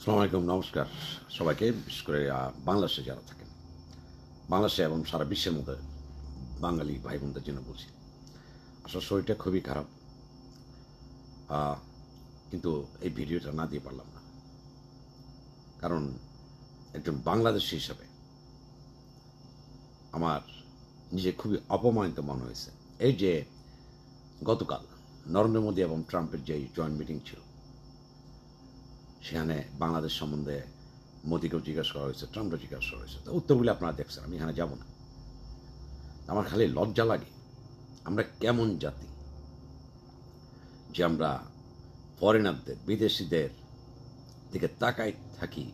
সালাম আলাইকুম, নমস্কার। সবাইকে বিশেষ করে বাংলাদেশে যারা থাকেন, বাংলাদেশে এবং সারা বিশ্বের মধ্যে বাঙালি ভাই বোনদের জন্য বলছি, আসলে শরীরটা খুবই খারাপ। কিন্তু এই ভিডিওটা না দিয়ে পারলাম না। কারণ একজন বাংলাদেশি হিসাবে আমার নিজে খুবই অপমানিত মনে হয়েছে। এই যে গতকাল নরেন্দ্র মোদী এবং ট্রাম্পের যে জয়েন্ট মিটিং ছিল সেখানে বাংলাদেশ সম্বন্ধে মোদীকেও জিজ্ঞাসা করা হয়েছে ট্রাম্পও জিজ্ঞাসা করা হয়েছে। তো উত্তরগুলি আপনারা দেখছেন, আমি এখানে যাব না। আমার খালি লজ্জা লাগে, আমরা কেমন জাতি যে আমরা ফরেনারদের বিদেশিদের দিকে তাকাই থাকি,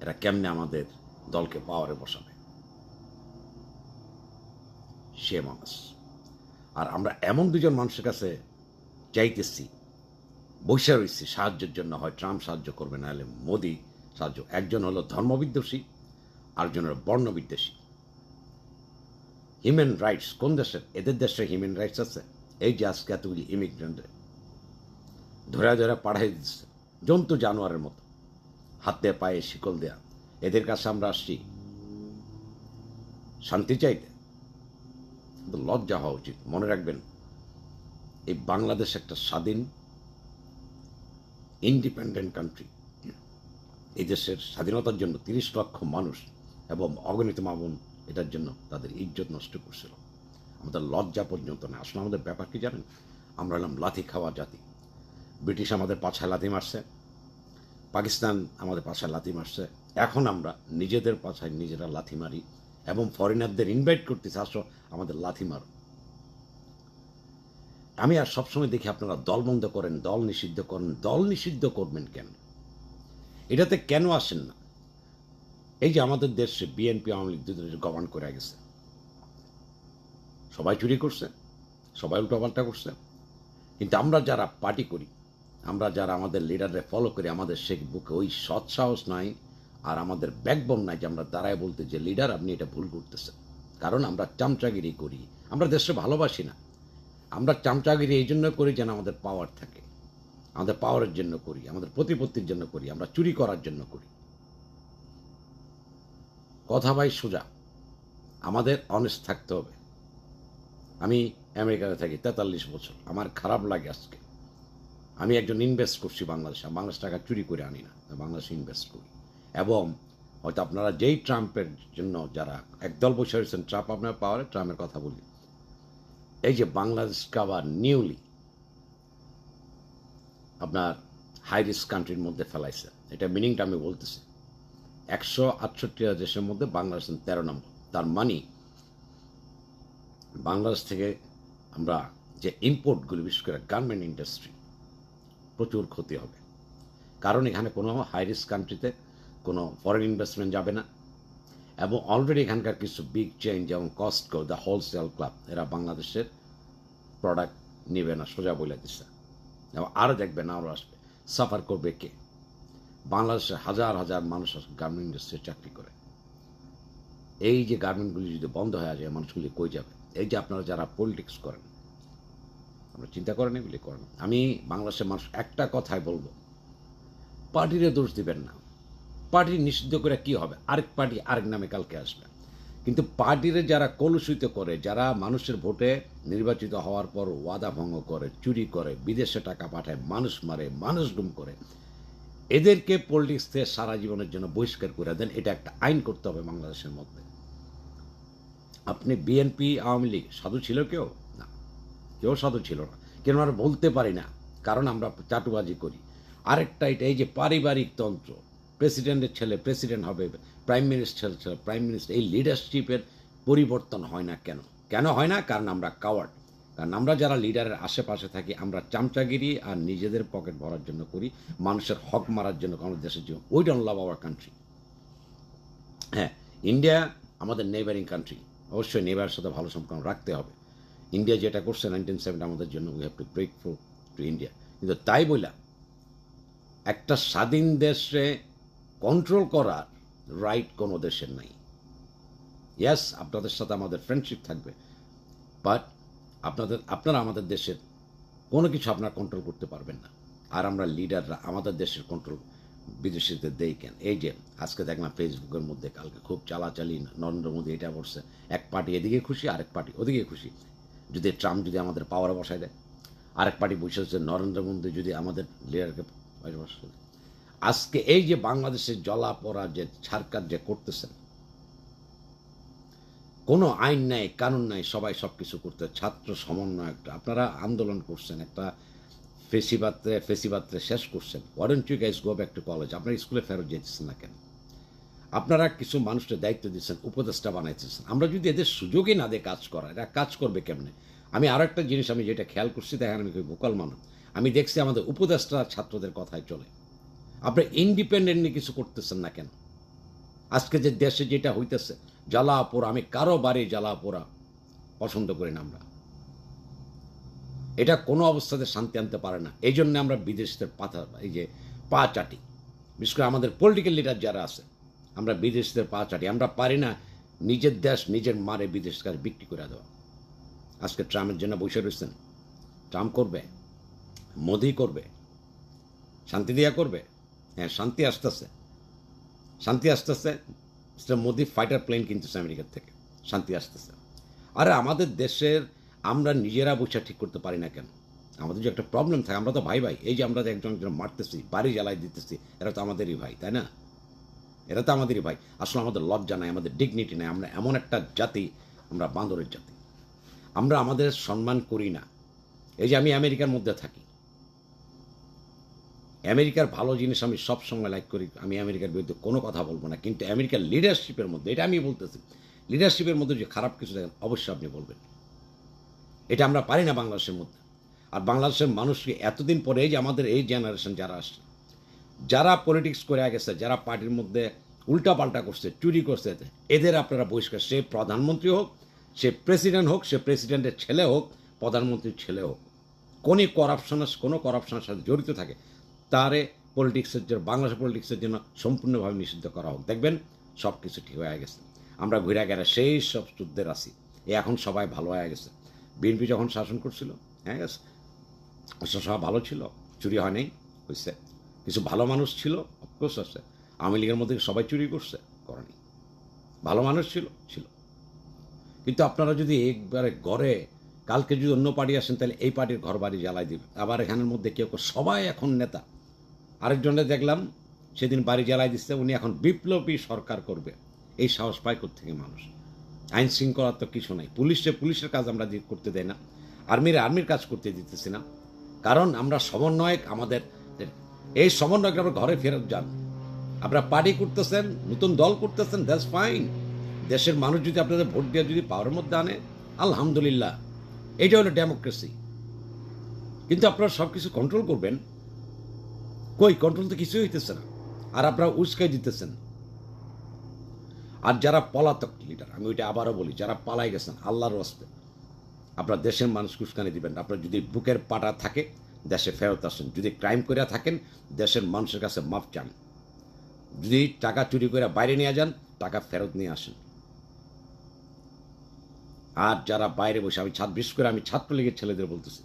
এরা কেমনে আমাদের দলকে পাওয়ারে বসাবে? সে মানুষ। আর আমরা এমন দুজন মানুষের কাছে চাইতেছি বৈশা রয়েছে, সাহায্যের জন্য হয়, ট্রাম্প সাহায্য করবে না হলে মোদি সাহায্য। একজন হলো ধর্মবিদ্বেষী, আরেকজন হলো বর্ণবিদ্বেষী। হিউম্যান রাইটস কোন দেশের? এদের দেশে হিউম্যান রাইটস আছে। এই যে আজকে এতগুলি ইমিগ্রেন্টে ধরা ধরে পাঠাই দিচ্ছে। জন্তু জানোয়ারের মতো। হাতে পায়ে শিকল দেয়া। এদের কাছে আমরা আসছি। শান্তি চাইতে। লজ্জা হওয়া উচিত। মনে রাখবেন, এই বাংলাদেশ একটা স্বাধীন ইন্ডিপেন্ডেন্ট কান্ট্রি এই দেশের স্বাধীনতার জন্য তিরিশ লক্ষ মানুষ এবং অগণিত মামুন এটার জন্য তাদের ইজ্জত নষ্ট করছিল। আমাদের লজ্জা পর্যন্ত না। আসলে আমাদের ব্যাপার কি জানেন? আমরা হলাম লাথি খাওয়া জাতি। ব্রিটিশ আমাদের পাছায় লাথি মারছে। পাকিস্তান আমাদের পাছায় লাথি মারছে। এখন আমরা নিজেদের পাছায় নিজেরা লাথি মারি এবং ফরেনারদের ইনভাইট করতেছে, আসো আমাদের লাথি মারো। আমি আর সবসময় দেখি আপনারা দল বন্ধ করেন, দল নিষিদ্ধ করেন। দল নিষিদ্ধ করবেন কেন? এটাতে কেন আসেন না? এই যে আমাদের দেশে বিএনপি, আওয়ামী লীগ দুজনে গভর্ন করে গেছে। সবাই চুরি করছে, সবাই উল্টোপাল্টা করছে। কিন্তু আমরা যারা পার্টি করি, আমরা যারা আমাদের লিডাররে ফলো করি, আমাদের সে বুকে ওই সৎ সাহস নাই, আর আমাদের ব্যাকবোন নাই যে আমরা দাঁড়ায় বলতে যে, লিডার, আপনি এটা ভুল করতেছেন। কারণ আমরা চামচাগিরি করি। আমরা দেশে ভালোবাসি না। আমরা চামচাগিরি এই জন্য করি যেন আমাদের পাওয়ার থাকে। আমাদের পাওয়ারের জন্য করি, আমাদের প্রতিপত্তির জন্য করি, আমরা চুরি করার জন্য করি। কথা ভাই, সোজা। আমাদের অনেস্ট থাকতে হবে। আমি আমেরিকাতে থাকি তেতাল্লিশ বছর। আমার খারাপ লাগে আজকে। আমি একজন ইনভেস্ট করছি বাংলাদেশে। বাংলাদেশ টাকা চুরি করে আনি না। বাংলাদেশে ইনভেস্ট করি। এবং হয়তো আপনারা যেই ট্রাম্পের জন্য যারা, একদল বসে রয়েছেন, ট্রাম্প আপনার পাওয়ারে ট্রাম্পের কথা বলি। এই যে বাংলাদেশকে আবার নিউলি আপনার হাই রিস্ক কান্ট্রির মধ্যে ফেলাইছে। এটা মিনিংটা আমি বলতেছি। একশো আটষট্টি দেশের মধ্যে বাংলাদেশ তেরো নম্বর। তার মানে বাংলাদেশ থেকে আমরা যে ইম্পোর্টগুলি বিশেষ করে গার্মেন্ট ইন্ডাস্ট্রি প্রচুর ক্ষতি হবে। কারণ এখানে কোনো হাই রিস্ক কান্ট্রিতে কোনো ফরেন ইনভেস্টমেন্ট যাবে না। এবং অলরেডি এখানকার কিছু বিগ চেইন যেমন কস্টকো দ্য হোলসেল ক্লাব এরা বাংলাদেশের প্রোডাক্ট নেবে না, সোজা বলে দিচ্ছে। এবং আরও দেখবেন আরও আসবে। সাফার করবে কে? বাংলাদেশে হাজার হাজার মানুষ গার্মেন্ট ইন্ডাস্ট্রি চাকরি করে। এই যে গার্মেন্টগুলি যদি বন্ধ হয়ে যায়, মানুষগুলি কই যাবে? এই যে আপনারা যারা পলিটিক্স করেন আপনারা চিন্তা করেন, এগুলি করেন। আমি বাংলাদেশের মানুষ একটা কথাই বলব পার্টিরে দোষ দিবেন না। পার্টি নিষিদ্ধ করে কি হবে? আরেক পার্টি আরেক নামে কালকে আসবে। কিন্তু পার্টিরে যারা কলুষিত করে, যারা মানুষের ভোটে নির্বাচিত হওয়ার পর ওয়াদা ভঙ্গ করে, চুরি করে, বিদেশে টাকা পাঠায়, মানুষ মারে, মানুষ গুম করে, এদেরকে পলিটিক্স থেকে সারা জীবনের জন্য বহিষ্কার করে দেন, এটা একটা আইন করতে হবে বাংলাদেশের মধ্যে। আপনি বিএনপি, আওয়ামী লীগ, সাধু ছিল কেউ? না, কেউ সাধু ছিল না। কেন আমরা বলতে পারি না? কারণ আমরা চাটুবাজি করি। আরেকটা এটা, এই যে পারিবারিক তন্ত্র প্রেসিডেন্টের ছেলে, প্রেসিডেন্ট হবে প্রাইম মিনিস্টার ছেলে প্রাইম মিনিস্টার এই লিডারশিপের পরিবর্তন হয় না কেন? কেন হয় না? কারণ আমরা কাওয়ার্ড কারণ আমরা যারা লিডারের আশেপাশে থাকি, আমরা চামচাগিরি আর নিজেদের পকেট ভরার জন্য করি, মানুষের হক মারার জন্য আমাদের দেশের জীবন we don't love our country হ্যাঁ ইন্ডিয়া আমাদের নেবারিং কান্ট্রি অবশ্যই নেবারের সাথে ভালো সম্পর্ক রাখতে হবে। ইন্ডিয়া যেটা করছে নাইনটিন সেভেন্টি আমাদের জন্য we have to break for to India কিন্তু তাই বইলা, একটা স্বাধীন দেশে কন্ট্রোল করার রাইট কোনো দেশের নাই। ইয়াস আপনাদের সাথে আমাদের ফ্রেন্ডশিপ থাকবে বাট আপনাদের, আপনারা আমাদের দেশের কোনো কিছু আপনারা কন্ট্রোল করতে পারবেন না। আর আমরা লিডাররা আমাদের দেশের কন্ট্রোল বিদেশিদের দেই কেন? এই যে, আজকে দেখলাম ফেসবুকের মধ্যে কালকে খুব চালাচালি, নরেন্দ্র মোদী এটা করছে, এক পার্টি এদিকে খুশি, আরেক পার্টি ওদিকে খুশি। যদি ট্রাম্প যদি আমাদের পাওয়ারে বসায় দেয়, আরেক পার্টি বসে হচ্ছে নরেন্দ্র মোদী যদি আমাদের লিডারকে বসায় দেয়। আজকে এই যে বাংলাদেশের জলা পড়া যে সরকার যে করতেছেন, কোনো আইন নাই, কানুন নাই, সবাই সব কিছু করতে, ছাত্র সমন্বয় একটা, আপনারা আন্দোলন করছেন, একটা ফেসিবাত্রে ফেসিবাত্রে শেষ করছেন। Weren't you guys go back to college আপনারা স্কুলে ফেরত যেতেছেন না কেন? আপনারা কিছু মানুষকে দায়িত্ব দিচ্ছেন উপদেষ্টা বানাইতেছেন। আমরা যদি এদের সুযোগই না দিয়ে কাজ করা এরা কাজ করবে কেমনে? আমি আরও একটা জিনিস আমি যেটা খেয়াল করছি, দেখেন আমি খুব ভোকাল মানুষ। আমি দেখছি আমাদের উপদেষ্টা ছাত্রদের কথায় চলে। আপনি ইন্ডিপেন্ডেন্টলি কিছু করতেছেন না কেন? আজকে যে দেশে যেটা হইতেছে জ্বালা পোড়া আমি কারও বাড়ি জ্বালা পোড়া পছন্দ করি না আমরা। এটা কোনো অবস্থাতে শান্তি আনতে পারে না। এই জন্য আমরা বিদেশিদের পাথা এই যে পা চাটি। বিশেষ করে আমাদের পলিটিক্যাল লিডার যারা আছে, আমরা বিদেশিদের পা চাটি। আমরা পারি না নিজের দেশ নিজের মারে বিদেশ কাজ বিক্রি করে দেওয়া। আজকে ট্রাম্পের জন্য বসে রয়েছেন। ট্রাম্প করবে, মোদি করবে, শান্তি দিয়া করবে। হ্যাঁ শান্তি আসতেছে। শান্তি আসতেছে মিস্টার মোদি ফাইটার প্লেন কিনতেছে আমেরিকার থেকে। শান্তি আসতেছে। আরে আমাদের দেশের আমরা নিজেরা বসে ঠিক করতে পারি না কেন? আমাদের যে একটা প্রবলেম থাকে, আমরা তো ভাই ভাই। এই যে আমরা একজন একজন মারতেছি, বাড়ি জ্বালাই দিতেছি, এরা তো আমাদেরই ভাই, তাই না? এরা তো আমাদেরই ভাই। আসলে আমাদের লজ্জা নাই, আমাদের ডিগনিটি নাই। আমরা এমন একটা জাতি, আমরা বান্দরের জাতি। আমরা আমাদের সম্মান করি না। এই যে আমি আমেরিকার মধ্যে থাকি আমেরিকার ভালো জিনিস আমি সবসময় লাইক করি, আমি আমেরিকার বিরুদ্ধে কোনো কথা বলব না। কিন্তু আমেরিকার লিডারশিপের মধ্যে, এটা আমি বলতেছি লিডারশিপের মধ্যে যে খারাপ কিছু দেখেন, অবশ্যই আপনি বলবেন। এটা আমরা পারি না বাংলাদেশের মধ্যে। আর বাংলাদেশের মানুষকে এতদিন পরে যে আমাদের এই জেনারেশন যারা আসছে, যারা পলিটিক্স করে গেছে, যারা পার্টির মধ্যে উল্টাপাল্টা করছে, চুরি করছে, এদের আপনারা বহিষ্কার, সে প্রধানমন্ত্রী হোক, সে প্রেসিডেন্ট হোক, সে প্রেসিডেন্টের ছেলে হোক, প্রধানমন্ত্রীর ছেলে হোক কোনই করাপশনের কোনো করাপশনের সাথে জড়িত থাকে। তারে পলিটিক্সের জন্য, বাংলাদেশ পলিটিক্সের জন্য সম্পূর্ণভাবে নিষিদ্ধ করা হোক। দেখবেন সব কিছু ঠিক হয়ে গেছে। আমরা ঘুরে গেলে সেই সব যুদ্ধের আসি এ এখন সবাই ভালো হয়ে গেছে। বিএনপি যখন শাসন করছিল হ্যাঁ গেছে। সব ভালো ছিল, চুরি হয় নাই হয়েছে কিছু ভালো মানুষ ছিল অফকোর্স আছে। আওয়ামী লীগের মধ্যে সবাই চুরি করছে করেনি ভালো মানুষ ছিল ছিল। কিন্তু আপনারা যদি একবারে গড়ে কালকে যদি অন্য পার্টি আসেন, তাহলে এই পার্টির ঘর বাড়ি জ্বালাই দিবে। আবার এখানের মধ্যে কেউ কেউ, সবাই এখন নেতা। আরেকজনে দেখলাম, সেদিন বাড়ি জ্বালাই দিচ্ছে উনি এখন বিপ্লবী সরকার করবে। এই সাহস পায় থেকে মানুষ? আইন শৃঙ্খলার তো কিছু নাই। পুলিশে পুলিশের কাজ আমরা করতে দেয় না। আর্মির আর্মির কাজ করতে দিতেছি না। কারণ আমরা সমন্বয়ক, আমাদের এই সমন্বয়ক আমরা ঘরে ফেরত যান। আপনারা পার্টি করতেছেন, নতুন দল করতেছেন দ্যাটস ফাইন দেশের মানুষ যদি আপনাদের ভোট দিয়ে যদি পাওয়ার মধ্যে আনে, আলহামদুলিল্লাহ। এটা হলো ডেমোক্রেসি কিন্তু আপনারা সব কিছু কন্ট্রোল করবেন। কই কন্ট্রোল তো কিছুই হইতেছে না। আর আপনারা উস্কাই দিতেছেন। আর যারা পলাতক লিডার আমি ওইটা আবারও বলি, যারা পালাই গেছেন, আল্লাহর রাস্তে, আপনার দেশের মানুষ উস্কানি দিবেন আপনার যদি বুকের পাটা থাকে, দেশে ফেরত আসেন। যদি ক্রাইম করে থাকেন, দেশের মানুষের কাছে মাফ চান। যদি টাকা চুরি করে বাইরে নিয়ে যান, টাকা ফেরত নিয়ে আসেন। আর যারা বাইরে বসে, আমি ছাত্র বিশেষ করে আমি ছাত্রলীগের ছেলেদের বলতেছি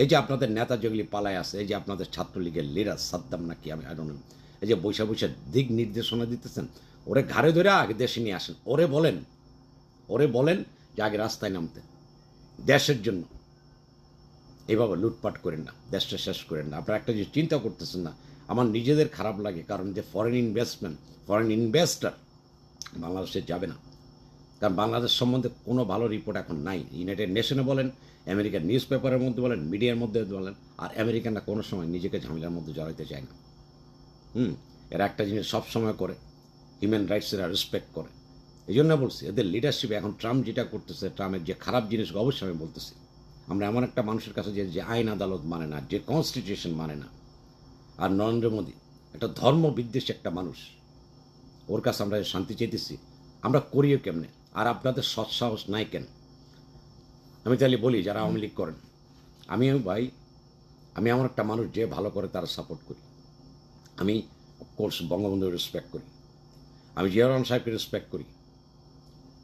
এই যে আপনাদের নেতা যেগুলি পালায় আছে এই যে আপনাদের ছাত্রলীগের লিডার সাদ্দাম নাকি, আমি আইডন এই যে বৈশা বৈশা দিক নির্দেশনা দিতেছেন, ওরে ঘাড়ে ধরে আগে দেশে নিয়ে আসেন, ওরে বলেন ওরে বলেন যে আগে রাস্তায় নামতে, দেশের জন্য। এভাবে লুটপাট করেন না, দেশটা শেষ করেন না। আপনারা একটা যে চিন্তা করতেছেন না, আমার নিজেদের খারাপ লাগে, কারণ যে ফরেন ইনভেস্টমেন্ট ফরেন ইনভেস্টার বাংলাদেশে যাবে না। কারণ বাংলাদেশ সম্বন্ধে কোনো ভালো রিপোর্ট এখন নাই। ইউনাইটেড নেশনে বলেন আমেরিকার নিউজ পেপারের মধ্যে বলেন, মিডিয়ার মধ্যে বলেন, আর আমেরিকানরা কোনো সময় নিজেকে ঝামেলার মধ্যে জড়াইতে চায় না। হুম, এরা একটা জিনিস সব সময় করে, হিউম্যান রাইটস এরা রেসপেক্ট করে। এই জন্য বলছি, এদের লিডারশিপে এখন ট্রাম্প যেটা করতেছে, ট্রাম্পের যে খারাপ জিনিস অবশ্যই আমি বলতেছি। আমরা এমন একটা মানুষের কাছে যে যে আইন আদালত মানে না, যে কনস্টিটিউশন মানে না। আর নরেন্দ্র মোদী একটা ধর্ম বিদ্বেষী একটা মানুষ। ওর কাছে আমরা শান্তি চাইতেছি। আমরা করিও কেমনে? আর আপনাদের সৎসাহস নাই কেন? আমি তাহলে বলি, যারা আওয়ামী লীগ করেন আমি ভাই, আমি আমার একটা মানুষ যে ভালো করে তারা সাপোর্ট করি। আমি কোর্স বঙ্গবন্ধুকে রেসপেক্ট করি। আমি জিয়া রহমান সাহেবকে রেসপেক্ট করি।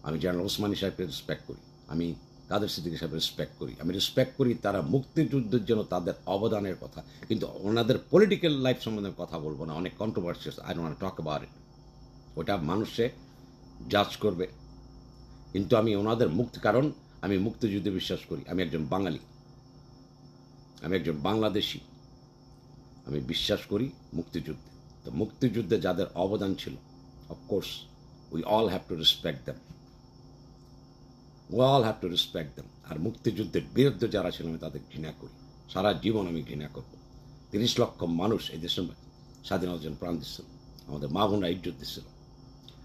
আমি জেনারেল ওসমানী সাহেবকে রেসপেক্ট করি। আমি কাদের সিদ্দিকী সাহেব রেসপেক্ট করি। আমি রেসপেক্ট করি তারা মুক্তিযুদ্ধের জন্য তাদের অবদানের কথা। কিন্তু ওনাদের পলিটিক্যাল লাইফ সম্বন্ধে কথা বলব না, অনেক controversial I don't talk about it ওটা মানুষে জাজ করবে। কিন্তু আমি ওনাদের মুক্তি, কারণ আমি মুক্তিযুদ্ধে বিশ্বাস করি। আমি একজন বাঙালি। আমি একজন বাংলাদেশি। আমি বিশ্বাস করি মুক্তিযুদ্ধে। তো মুক্তিযুদ্ধে যাদের অবদান ছিল of course we all have to respect them we all have to respect them আর মুক্তিযুদ্ধের বিরুদ্ধে যারা ছিল, আমি তাদের ঘৃণা করি। সারা জীবন আমি ঘৃণা করব। তিরিশ লক্ষ মানুষ এই দেশের স্বাধীনতার জন্য প্রাণ দিচ্ছিল আমাদের মা বোনরা ইজ্জত দিচ্ছিল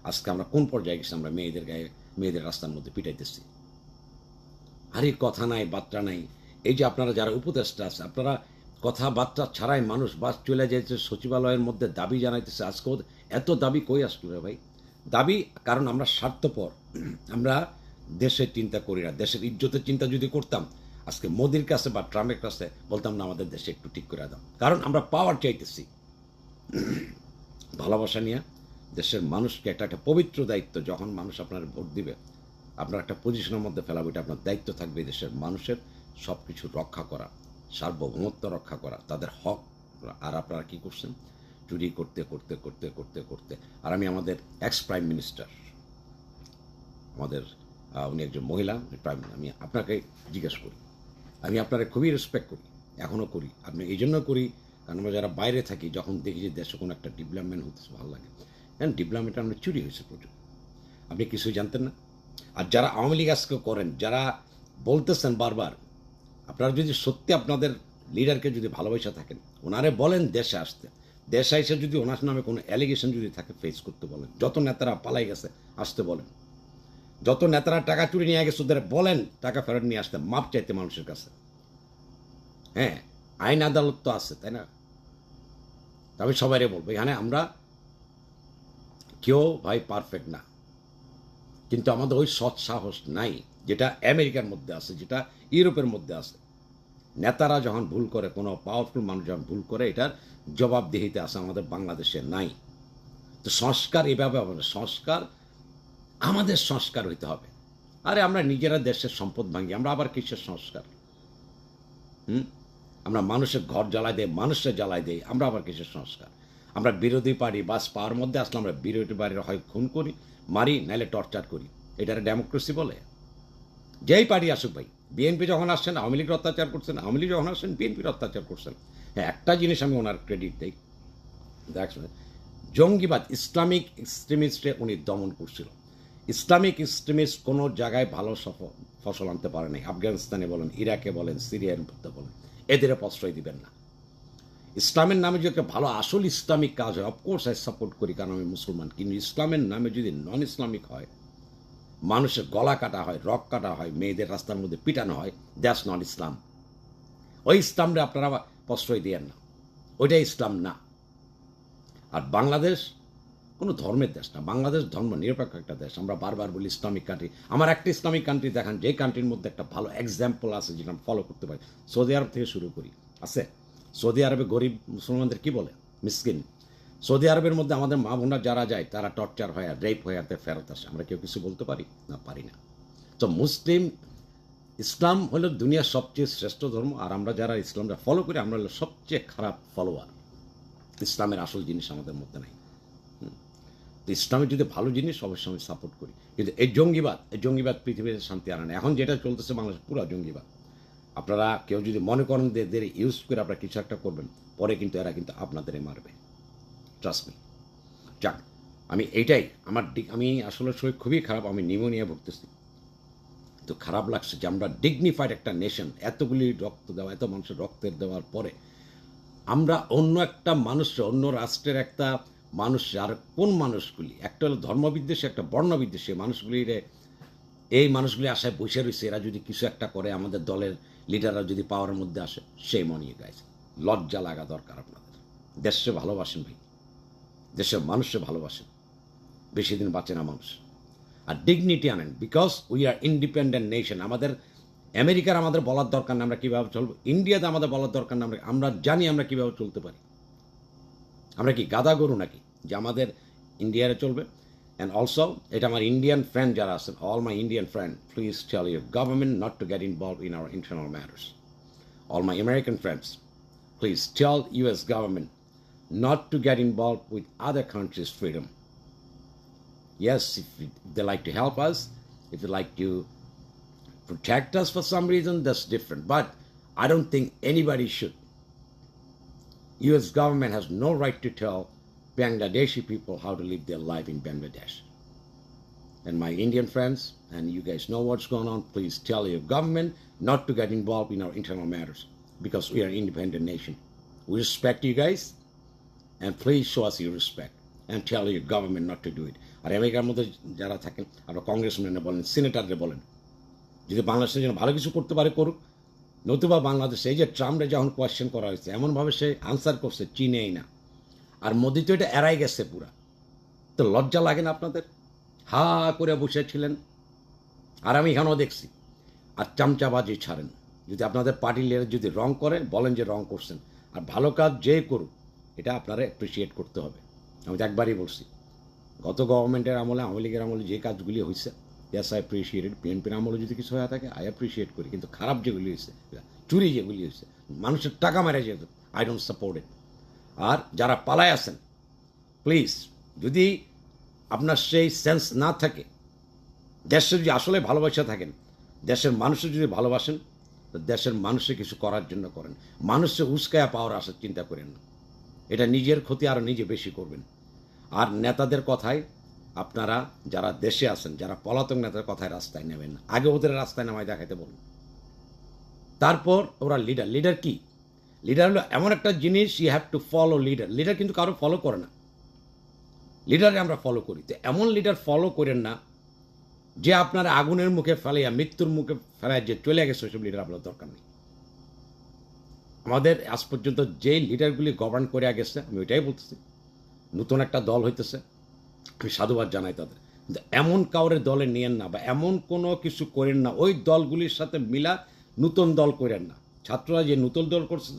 আজকে আমরা কোন পর্যায়ে গেছি? আমরা মেয়েদের গায়ে, মেয়েদের রাস্তার মধ্যে পিটাইতেছি। আরে কথা নাই, বার্তা নাই। এই যে আপনারা যারা উপদেষ্টা আছে, আপনারা কথাবার্তা ছাড়াই মানুষ বাস চলে যাইছে সচিবালয়ের মধ্যে দাবি জানাইতেছে। আজকে এত দাবি কই আসলো রে ভাই? দাবি, কারণ আমরা স্বার্থপর। আমরা দেশের চিন্তা করি না, দেশের ইজ্জতের চিন্তা যদি করতাম, আজকে মোদির কাছে বা ট্রাম্পের কাছে বলতাম, না, আমাদের দেশে একটু ঠিক করে দাও। কারণ আমরা পাওয়ার চাইতেছি। ভালোবাসা নিয়ে দেশের মানুষকে একটা একটা পবিত্র দায়িত্ব, যখন মানুষ আপনার ভোট দিবে আপনার একটা পজিশনের মধ্যে ফেলাবে, এটা আপনার দায়িত্ব থাকবে দেশের মানুষের সব কিছু রক্ষা করা, সার্বভৌমত্ব রক্ষা করা, তাদের হক। আর আপনারা কী করছেন? চুরি করতে করতে করতে করতে করতে। আর আমি আমাদের এক্স প্রাইম মিনিস্টার আমাদের উনি একজন মহিলা প্রাইম আমি আপনাকে জিজ্ঞেস করি। আমি আপনারা খুবই রেসপেক্ট করি এখনও করি। আপনি এই জন্য করি, কারণ আমরা যারা বাইরে থাকি, যখন দেখি যে দেশে কোনো একটা ডেভেলপমেন্ট হতেছে, ভালো লাগে। কারণ ডেভেলপমেন্ট আমরা চুরি হয়েছে প্রচুর। আপনি কিছুই জানতেন না? আর যারা আওয়ামী লীগ আজকে করেন, যারা বলতেছেন বারবার, আপনারা যদি সত্যি আপনাদের লিডারকে যদি ভালোবাসা থাকেন, ওনারে বলেন দেশে আসতে। দেশে এসে যদি ওনার নামে কোনো অ্যালিগেশন যদি থাকে ফেস করতে বলেন। যত নেতারা পালাই গেছে, আসতে বলেন। যত নেতারা টাকা চুরি নিয়ে গেছে, ওদের বলেন, টাকা ফেরত নিয়ে আসতে, মাপ চাইতে মানুষের কাছে। হ্যাঁ আইন আদালত তো আছে, তাই না? আমি সবাইরে বলব, এখানে আমরা কেউ ভাই পারফেক্ট না। কিন্তু আমাদের ওই সৎ সাহস নাই, যেটা আমেরিকার মধ্যে আছে, যেটা ইউরোপের মধ্যে আছে। নেতারা যখন ভুল করে, কোনো পাওয়ারফুল মানুষ যখন ভুল করে, এটার জবাবদিহিতে আছে, আমাদের বাংলাদেশে নাই। তো সংস্কার এভাবে হবে না। সংস্কার, আমাদের সংস্কার হইতে হবে। আরে আমরা নিজেরা দেশের সম্পদ ভাঙি, আমরা আবার কিসের সংস্কার? হুম? আমরা মানুষের ঘর জ্বালাই দেয় মানুষের জ্বালাই দেয় আমরা আবার কিসের সংস্কার? আমরা বিরোধী পার্টি বাস পাওয়ার মধ্যে আসলে আমরা বিরোধী পার্টির হয় খুন করি, মারি, নাইলে টর্চার করি। এটারে ডেমোক্রেসি বলে। যেই পার্টি আসুক ভাই, বিএনপি যখন আসছেন, আওয়ামী লীগের অত্যাচার করছেন, আওয়ামী লীগ যখন আসছেন, বিএনপির অত্যাচার করছেন। হ্যাঁ একটা জিনিস আমি ওনার ক্রেডিট দিই। দেখছেন জঙ্গিবাদ, ইসলামিক এক্সট্রিমিস্টে উনি দমন করছিল। ইসলামিক এক্সট্রিমিস্ট কোনো জায়গায় ভালো সফল ফসল আনতে পারে নাই। আফগানিস্তানে বলেন, ইরাকে বলেন, সিরিয়ার মধ্যে বলেন। এদের প্রশ্রয় দিবেন না। ইসলামের নামে যদি একটা ভালো আসল ইসলামিক কাজ হয় অফকোর্স আই সাপোর্ট করি, কারণ আমি মুসলমান। কিন্তু ইসলামের নামে যদি নন ইসলামিক হয়, মানুষের গলা কাটা হয়, রক কাটা হয়, মেয়েদের রাস্তার মধ্যে পিটানো হয় দ্যাটস নট ইসলাম ওই ইসলামটা আপনারা প্রশ্রয় দিয়েন না। ওইটাই ইসলাম না। আর বাংলাদেশ কোনো ধর্মের দেশ না। বাংলাদেশ ধর্ম নিরপেক্ষ একটা দেশ। আমরা বারবার বলি ইসলামিক কান্ট্রি আমার একটা ইসলামিক কান্ট্রি দেখান যে কান্ট্রির মধ্যে একটা ভালো এক্সাম্পল আছে যেটা আমরা ফলো করতে পারি। সৌদি আরব থেকে শুরু করি। আছে? সৌদি আরবে গরিব মুসলমানদের কি বলে? মিসকিন। সৌদি আরবের মধ্যে আমাদের মা বোনরা যারা যায়, তারা টর্চার হয় আর রেপ হয়ে আর ফেরত আসে। আমরা কেউ কিছু বলতে পারি? না পারি না। তো মুসলিম, ইসলাম হলো দুনিয়ার সবচেয়ে শ্রেষ্ঠ ধর্ম আর আমরা যারা ইসলামটা ফলো করি, আমরা হলো সবচেয়ে খারাপ ফলোয়ার ইসলামের আসল জিনিস আমাদের মধ্যে নাই। তো ইসলামের যদি ভালো জিনিস, অবশ্যই আমি সাপোর্ট করি। কিন্তু এই জঙ্গিবাদ এই জঙ্গিবাদ পৃথিবীতে শান্তি আনে না। এখন যেটা চলতেছে বাংলাদেশ, পুরো জঙ্গিবাদ। আপনারা কেউ যদি মনে করেন যে এদের ইউজ করে আপনারা কিছু একটা করবেন, পরে কিন্তু এরা কিন্তু আপনাদের মারবে। ট্রাস্ট মি যাক, আমি এইটাই, আমার আমি আসলে শরীর খুবই খারাপ, আমি নিউমোনিয়া ভুগতেছি। তো খারাপ লাগছে যে আমরা ডিগনিফাইড একটা নেশন এতগুলি রক্ত দেওয়া, এত মানুষের রক্তের দেওয়ার পরে আমরা অন্য একটা মানুষ অন্য রাষ্ট্রের একটা মানুষ আর কোন মানুষগুলি? একটা হলো ধর্মবিদ্বেষী, একটা বর্ণবিদ্বেষী মানুষগুলির, এই মানুষগুলি আশায় বসে রয়েছে, এরা যদি কিছু একটা করে আমাদের দলের লিডাররা যদি পাওয়ার মধ্যে আসে, সেই মনিয়ে গাইছে লজ্জা লাগা দরকার আপনাদের। দেশে ভালোবাসেন ভাই। দেশের মানুষকে ভালোবাসেন। বেশি দিন বাঁচে না মানুষ। আর ডিগনিটি আনেন because we are independent nation আমাদের, আমেরিকার আমাদের বলার দরকার না আমরা কীভাবে চলবো, ইন্ডিয়াতে আমাদের বলার দরকার না আমরা আমরা জানি আমরা কীভাবে চলতে পারি। আমরা কি গাদা গরু নাকি? যে আমাদের ইন্ডিয়ারে চলবে অ্যান্ড অলসো এটা আমার ইন্ডিয়ান ফ্রেন্ড যারা আছেন all my Indian friend please tell your government not to get involve in our internal matters all my American friends, please tell US government not to get involved with other countries' freedom. Yes, if they like to help us, if they like to protect us for some reason, that's different. But I don't think anybody should. US government has no right to tell Bangladeshi people how to live their life in Bangladesh. And my Indian friends, and you guys know what's going on, please tell your government not to get involved in our internal matters because we are an independent nation. We respect you guys, and please show us your respect and tell your government not to do it. আর আমেরিকার মধ্যে যারা থাকেন আপনারা কংগ্রেসম্যানে বলেন সিনেটাররে বলেন যদি বাংলাদেশের জন্য ভালো কিছু করতে পারে করুক নতুবা বাংলাদেশে এই যে ট্রাম্পে যখন কোয়েশ্চেন করা হয়েছে এমনভাবে সে আনসার করছে চিনেই না আর মোদি তো এটা এড়াই গেছে পুরা। তো লজ্জা লাগে না আপনাদের? হা করে বসেছিলেন আর আমি এখানেও দেখছি। আর চামচাবাজি ছাড়েন। যদি আপনাদের পার্টি লিডার যদি রং করে বলেন যে রং করছেন। আর ভালো কাজ যে করুক, এটা আপনারা অ্যাপ্রিসিয়েট করতে হবে। আমি তো একবারই বলছি, গত গভর্নমেন্টের আমলে, আওয়ামী লীগের আমলে যে কাজগুলি হয়েছে ইয়াস আই অ্যাপ্রিসিয়েটেড বিএনপির আমলে যদি কিছু হয়ে থাকে আই অ্যাপ্রিসিয়েট করি। কিন্তু খারাপ যেগুলি হয়েছে চুরি যেগুলি হয়েছে মানুষের টাকা মেরে যেত আই ডোন্ট সাপোর্ট ইট আর যারা পালায় আছেন প্লিজ যদি আপনার সেই সেন্স না থাকে দেশে যদি আসলে ভালোবাসা থাকেন, দেশের মানুষের যদি ভালোবাসেন, তো দেশের মানুষে কিছু করার জন্য করেন। মানুষে উস্কায়া পাওয়ার আসার চিন্তা করেন না। এটা নিজের ক্ষতি আরও নিজে বেশি করবেন। আর নেতাদের কথায় আপনারা যারা দেশে আছেন, যারা পলাতক নেতার কথায় রাস্তায় নেবেন। আগে ওদের রাস্তায় নামায় দেখাতে বলুন। তারপর ওরা লিডার লিডার কি? লিডার হলো এমন একটা জিনিস you have to follow leader leader কিন্তু কারও ফলো করে না। লিডারে আমরা ফলো করি। তো এমন লিডার ফলো করেন না, যে আপনার আগুনের মুখে ফেলাইয়া, মৃত্যুর মুখে ফেলায় যে চলে গেছে, ওইসব লিডার আপনার দরকার নেই। আমাদের আজ পর্যন্ত যে লিডারগুলি গভর্ন করে গেছে, আমি ওইটাই বলতেছি। নতুন একটা দল হইতেছে, আমি সাধুবাদ জানাই তাদের। কিন্তু এমন কাউরে দলে নিয়েন না বা এমন কোনো কিছু করেন না, ওই দলগুলির সাথে মিলা নতুন দল করেন না। ছাত্ররা যে নতুন দল করছে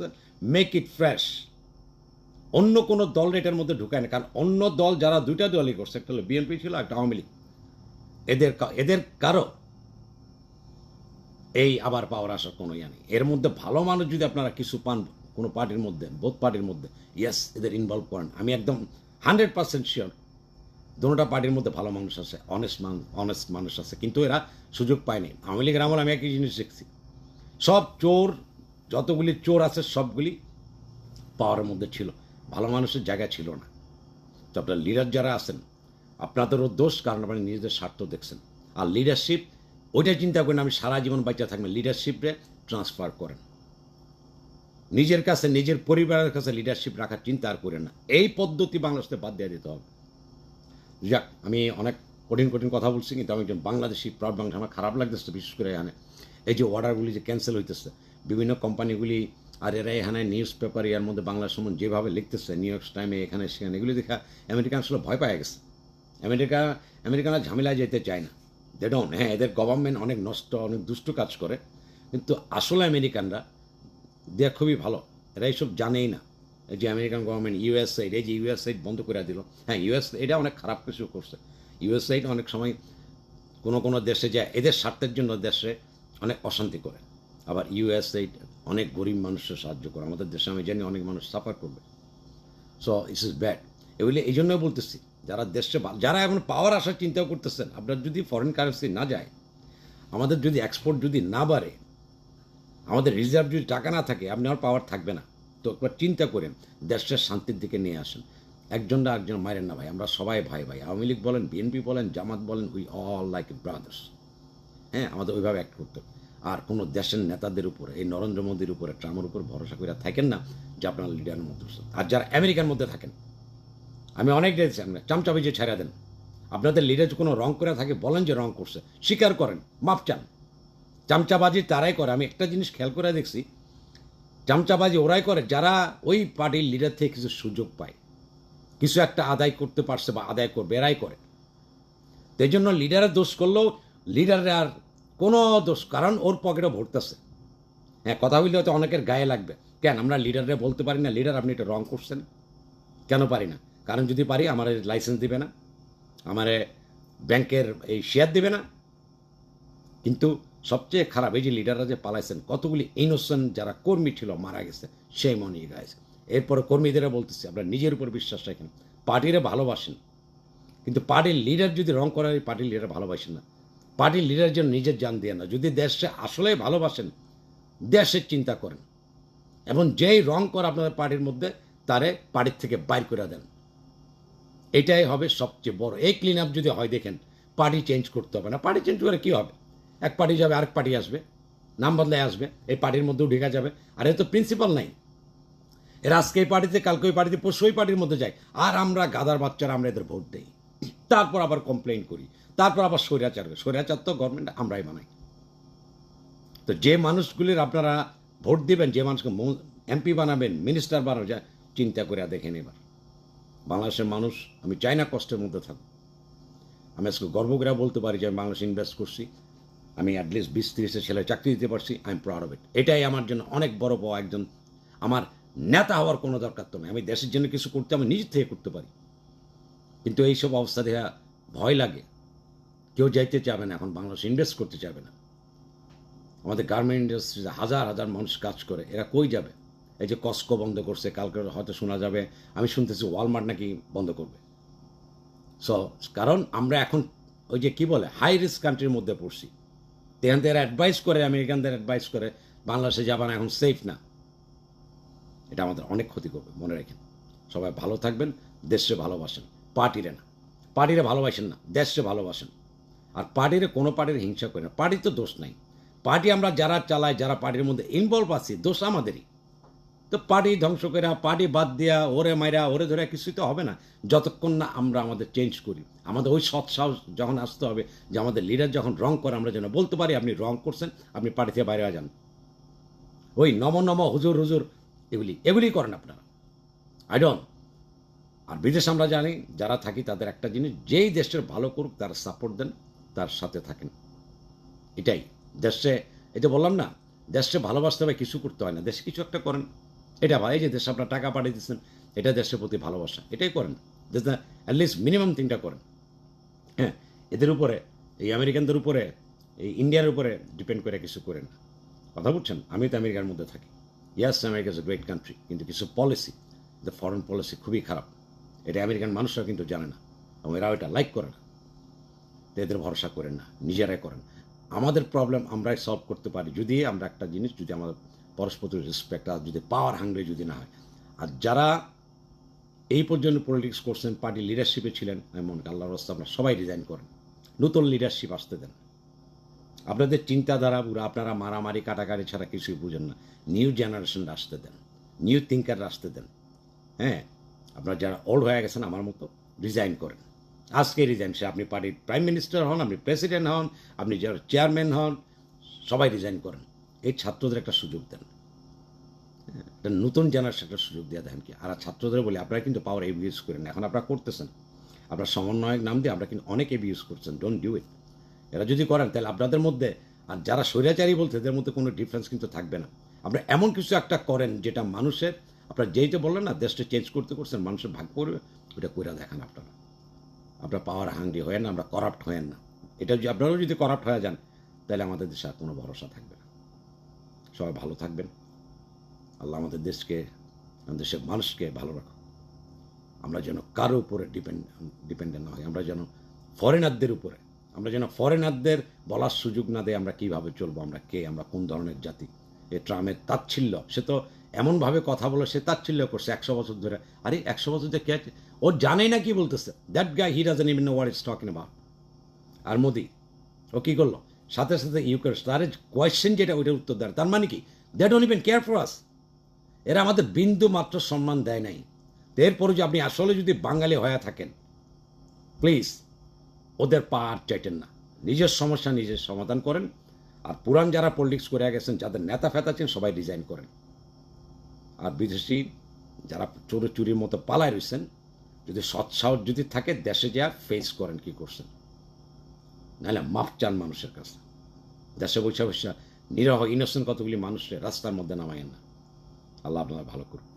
মেক ইট ফ্রেশ অন্য কোনো দল এটার মধ্যে ঢুকায় না, কারণ অন্য দল যারা দুইটা দলই করছে, একটা হলো বিএনপি ছিল, একটা আওয়ামী লীগ। এদের এদের কারও এই আবার পাওয়ার আসার কোনো ইয়া নেই। এর মধ্যে ভালো মানুষ যদি আপনারা কিছু পান কোনো পার্টির মধ্যে বোধ পার্টির মধ্যে ইয়েস এদের ইনভলভ করেন। আমি একদম হান্ড্রেড পার্সেন্ট শিওর দুটা পার্টির মধ্যে ভালো মানুষ আছে অনেস্ট মান অনেস্ট মানুষ আছে, কিন্তু এরা সুযোগ পায়নি আওয়ামী লীগের আমল আমি একই জিনিস দেখছি। সব চোর যতগুলি চোর আছে, সবগুলি পাওয়ার মধ্যে ছিল। ভালো মানুষের জায়গা ছিল না। তো আপনার লিডার যারা আছেন, আপনাদেরও দোষ, কারণ আপনি নিজেদের স্বার্থ দেখছেন। আর লিডারশিপ ওইটা চিন্তা করেন, আমি সারা জীবন বাচ্চা থাকবেন লিডারশিপে ট্রান্সফার করেন। নিজের কাছে, নিজের পরিবারের কাছে লিডারশিপ রাখার চিন্তা আর করেন না। এই পদ্ধতি বাংলাদেশে বাদ দিয়ে দিতে হবে। যাক, আমি অনেক কঠিন কঠিন কথা বলছি, কিন্তু আমি একজন বাংলাদেশি প্রাউড বাংলা আমার খারাপ লাগতেছে, বিশেষ করে এখানে। এই যে অর্ডারগুলি যে ক্যান্সেল হইতেছে বিভিন্ন কোম্পানিগুলি আর এরা এখানে নিউজ পেপার এর মধ্যে বাংলা সম্বন্ধে যেভাবে লিখতেছে নিউ ইয়র্ক টাইমে এখানে সেখানে এগুলি দেখা, আমেরিকান আসলে ভয় পায় গেছে। আমেরিকা, আমেরিকানরা ঝামেলায় যেতে চায় না। দে ডোন্ট হ্যাঁ এদের গভর্নমেন্ট অনেক নষ্ট, অনেক দুষ্ট কাজ করে, কিন্তু আসলে আমেরিকানরা দেয়া খুবই ভালো। এরা এইসব জানেই না। এই যে আমেরিকান গভর্নমেন্ট ইউএসআইড এই যে ইউএসআইড বন্ধ করে দিল। হ্যাঁ ইউএস এটা অনেক খারাপ কিছু করছে। ইউএসআইড অনেক সময় কোনো কোনো দেশে যায়, এদের স্বার্থের জন্য দেশে অনেক অশান্তি করে। আবার ইউএসআইড অনেক গরিব মানুষের সাহায্য করে। আমাদের দেশে আমি জানি অনেক মানুষ সাফার করবে। সো ইস ইজ ব্যাড এগুলি এই জন্যই বলতেছি, যারা দেশে যারা এখন পাওয়ার আসার চিন্তাও করতেছেন, আপনার যদি ফরেন কারেন্সি না যায়, আমাদের যদি এক্সপোর্ট যদি না বাড়ে, আমাদের রিজার্ভ যদি টাকা না থাকে, আপনি আর পাওয়ার থাকবে না। তো একবার চিন্তা করেন দেশের শান্তির দিকে নিয়ে আসেন। একজনটা একজন মায়ের না ভাই, আমরা সবাই ভাই ভাই। আওয়ামী লীগ বলেন বিএনপি বলেন, জামাত বলেন উই অল লাইক ব্রাদার্স হ্যাঁ আমাদের ওইভাবে অ্যাক্ট করতে হবে। আর কোনো দেশের নেতাদের উপরে, এই নরেন্দ্র মোদীর উপরে, ট্রাম্পের উপর ভরসা করে থাকেন না যে আপনার লিডারের মধ্যে আর যারা আমেরিকার মধ্যে থাকেন, আমি অনেক দেখেছি আমরা চামচাবি যে ছেড়ে দেন। আপনাদের লিডার কোনো রং করে থাকে, বলেন যে রং করছে, স্বীকার করেন মাপ চান। চামচাবাজি তারাই করে। আমি একটা জিনিস খেয়াল করে দেখছি, চামচাবাজি ওরাই করে যারা ওই পার্টির লিডার থেকে কিছু সুযোগ পায়। কিছু একটা আদায় করতে পারছে বা আদায় করবে, এরাই করে। তো এই জন্য লিডারের দোষ করলেও লিডারের আর কোনো দোষ, কারণ ওর পকেটে ভরতেছে হ্যাঁ কথা বললে হয়তো অনেকের গায়ে লাগবে। কেন? আমরা লিডারে বলতে পারি না লিডার আপনি এটা রং করছেন। কেন পারি না? কারণ যদি পারি, আমার লাইসেন্স দিবে না। আমারে ব্যাংকের এই শেয়ার দেবে না। কিন্তু সবচেয়ে খারাপ, এই যে লিডাররা যে পালাইছেন, কতগুলি ইনোসেন্ট যারা কর্মী ছিল, মারা গেছে সেই মনি গাইছে এরপরে কর্মীদেরা বলতেছে, আপনারা নিজের উপর বিশ্বাস রাখেন। পার্টিরে ভালোবাসেন। কিন্তু পার্টির লিডার যদি রং করার পার্টির লিডার ভালোবাসেন না। পার্টির লিডার জন্য নিজের জান দিয়ে না। যদি দেশে আসলে ভালোবাসেন দেশের চিন্তা করেন এবং যেই রং কর আপনাদের পার্টির মধ্যে, তারে পার্টির থেকে বাইর করে দেন। এটাই হবে সবচেয়ে বড়। এই ক্লিন আপ যদি হয় দেখেন পার্টি চেঞ্জ করতে হবে না। পার্টি চেঞ্জ করে কী হবে? এক পার্টি যাবে, আরেক পার্টি আসবে। নাম বদলায় আসবে। এই পার্টির মধ্যেও ঢেকা যাবে। আর এ তো প্রিন্সিপাল নাই। এরা আজকে এই পার্টিতে কালকে ওই পার্টিতে পরশু ওই পার্টির মধ্যে যায়। আর আমরা গাদার বাচ্চারা, আমরা এদের ভোট দিই। তারপর আবার কমপ্লেন করি। তারপর আবার স্বৈরাচার হবে। স্বৈরাচার তো গভর্নমেন্ট আমরাই বানাই। তো যে মানুষগুলির আপনারা ভোট দিবেন, যে মানুষকে এমপি বানাবেন মিনিস্টার বানাবেন, যা চিন্তা করে দেখেন এবার। বাংলাদেশের মানুষ, আমি চাই না কষ্টের মধ্যে থাকব আমি আজকে গর্ব করে বলতে পারি যে আমি বাংলাদেশে ইনভেস্ট করছি। আমি অ্যাটলিস্ট বিশ তিরিশের ছেলে চাকরি দিতে পারছি I am proud of it এটাই আমার জন্য অনেক বড় পাওয়া একজন, আমার নেতা হওয়ার কোনো দরকার তো নেই। আমি দেশের জন্য কিছু করতে, আমি নিজের থেকে করতে পারি। কিন্তু এইসব অবস্থা দেখা ভয় লাগে। কেউ যাইতে চাবে না, এখন বাংলাদেশ ইনভেস্ট করতে চাবে না। আমাদের গার্মেন্ট ইন্ডাস্ট্রিতে হাজার হাজার মানুষ কাজ করে, এরা কই যাবে? এই যে কস্কো বন্ধ করছে, কালকে হয়তো শোনা যাবে, আমি শুনতেছি ওয়ালমার্ট নাকি বন্ধ করবে। সো কারণ আমরা এখন ওই যে কি বলে হাই রিস্ক কান্ট্রির মধ্যে পড়ছি। থেকে অ্যাডভাইস করে, আমেরিকানদের অ্যাডভাইস করে, বাংলাদেশে যাবা না, এখন সেফ না। এটা আমাদের অনেক ক্ষতি করবে, মনে রাখেন। সবাই ভালো থাকবেন দেশে ভালোবাসেন, পার্টিরে না। পার্টিরে ভালোবাসেন না দেশে ভালোবাসেন। আর পার্টিরে কোনো পার্টির হিংসা করি না। পার্টির তো দোষ নাই। পার্টি আমরা যারা চালাই, যারা পার্টির মধ্যে ইনভলভ আছি, দোষ আমাদেরই। তো পার্টি ধ্বংস করে পার্টি বাদ দেওয়া ওরে মাইরা, ওরে ধরে কিছুই তো হবে না। যতক্ষণ না আমরা আমাদের চেঞ্জ করি। আমাদের ওই সৎ সাহস যখন আসতে হবে যে আমাদের লিডার যখন রং করে, আমরা যেন বলতে পারি, আপনি রং করছেন, আপনি পার্টি থেকে বাইরে যান। ওই নম নম হুজুর হুজুর, এগুলি এগুলি করেন আপনারা। আই ডোন্ট আর বিদেশ আমরা জানি, যারা থাকি তাদের একটা জিনিস, যেই দেশের ভালো করুক, তারা সাপোর্ট দেন। তার সাথে থাকেন। এটাই। দেশে যে বললাম না দেশে ভালোবাসতে হবে, কিছু করতে হয় না। দেশে কিছু একটা করেন। এটা ভাই যে দেশে আপনার টাকা পাঠিয়ে দিচ্ছেন এটা দেশের প্রতি ভালোবাসা। এটাই করেন। দেশ অ্যাটলিস্ট মিনিমাম তিনটা করেন। হ্যাঁ এদের উপরে, এই আমেরিকানদের উপরে, এই ইন্ডিয়ার উপরে ডিপেন্ড করে কিছু করেন। না কথা বুঝছেন? আমি তো আমেরিকার মধ্যে থাকি। Yes America is a great country কিন্তু কিছু পলিসি দ্য ফরেন পলিসি খুবই খারাপ। এটা আমেরিকান মানুষরা কিন্তু জানে না, এবং এরাও এটা লাইক করে না। এদের ভরসা করেন না, নিজেরাই করেন। আমাদের প্রবলেম আমরাই সলভ করতে পারি, যদি আমরা একটা জিনিস, যদি আমাদের পরস্পরের রেসপেক্ট আর যদি পাওয়ার হাঙ্গরি যদি না হয়। আর যারা এই পর্যন্ত পলিটিক্স করছেন পার্টি লিডারশিপে ছিলেন, আমি মনে করি আল্লাহর রাস্তা আপনারা সবাই রিজাইন করেন। নতুন লিডারশিপ আসতে দেন। আপনাদের চিন্তাধারা পুরো, আপনারা মারামারি, কাটাকাটি ছাড়া কিছুই বুঝেন না। নিউ জেনারেশন আসতে দেন নিউ থিঙ্কার আসতে দেন। হ্যাঁ আপনারা যারা ওল্ড হয়ে গেছেন, আমার মতো রিজাইন করেন। আজকে রিজাইন, সে আপনি পার্টির প্রাইম মিনিস্টার হন, আপনি প্রেসিডেন্ট হন, আপনি যারা চেয়ারম্যান হন, সবাই রিজাইন করেন। এই ছাত্রদের একটা সুযোগ দেন। একটা নতুন জেনারেশন একটা সুযোগ দেওয়া দেন কি। আর ছাত্রদের বলি, আপনারা কিন্তু পাওয়ার এবিউজ করেন। এখন আপনারা করতেছেন। আপনার সমন্বয়ক নাম দিয়ে আপনারা কিন্তু অনেক এবিউজ করছেন। ডোন্ট ডু ইট এরা যদি করেন, তাহলে আপনাদের মধ্যে, আর যারা স্বৈরাচারী বলছে, এদের মধ্যে কোনো ডিফারেন্স কিন্তু থাকবে না। আপনারা এমন কিছু একটা করেন যেটা মানুষের, আপনারা যেইটা বললেন না, দেশটা চেঞ্জ করতে করছেন, মানুষের ভাগ করবে ওটা করে দেখান আপনারা। আপনারা পাওয়ার হাঙ্গি হয়েন না, আমরা করাপ্ট হয়েন না। এটা যদি আপনারাও যদি করাপ্ট হয়ে যান, তাহলে আমাদের দেশে আর কোনো ভরসা থাকবে না। সবাই ভালো থাকবেন। আল্লাহ আমাদের দেশকে, আমাদের দেশের মানুষকে ভালো রাখো আমরা যেন কারও উপরে ডিপেন্ড ডিপেন্ডেন্ট না হই, আমরা যেন ফরেনারদের উপরে, আমরা যেন ফরেনারদের বলার সুযোগ না দেয় আমরা কীভাবে চলবো, আমরা কে, আমরা কোন ধরনের জাতি। এ ট্রামের তাচ্ছিল্য, সে তো এমনভাবে কথা বলে সে তাচ্ছিল্য করছে একশো বছর ধরে। আরে একশো বছর ধরে কে ও জানেই না কি বলতেছে। That guy he doesn't even know what is talking about আর মোদি, ও কী করল? সাথে সাথে ইউক্রেন, তার কোয়েশ্চেন যেটা, ওইটার উত্তর দেয়। তার মানে কি? That don't even care for us এরা আমাদের বিন্দু মাত্র সম্মান দেয় নাই। এরপরে যে আপনি আসলে যদি বাঙালি হয়ে থাকেন প্লিজ ওদের পা আর চাইটেন না। নিজের সমস্যা নিজের সমাধান করেন। আর পুরান যারা পলিটিক্স করে গেছেন, যাদের নেতা ফেতা আছেন, সবাই ডিজাইন করেন। আর বিদেশি যারা চোরে চুরির মতো পালায় রয়েছেন, যদি সৎসাহস যদি থাকে, দেশে যা ফেস করেন কি করছেন? নাহলে মাফ চান মানুষের কাছে। দেশে বৈশা বৈশা নিরহ ইনোসেন্ট কতগুলি মানুষের রাস্তার মধ্যে নামায় না। আল্লাহ আপনারা ভালো করুন।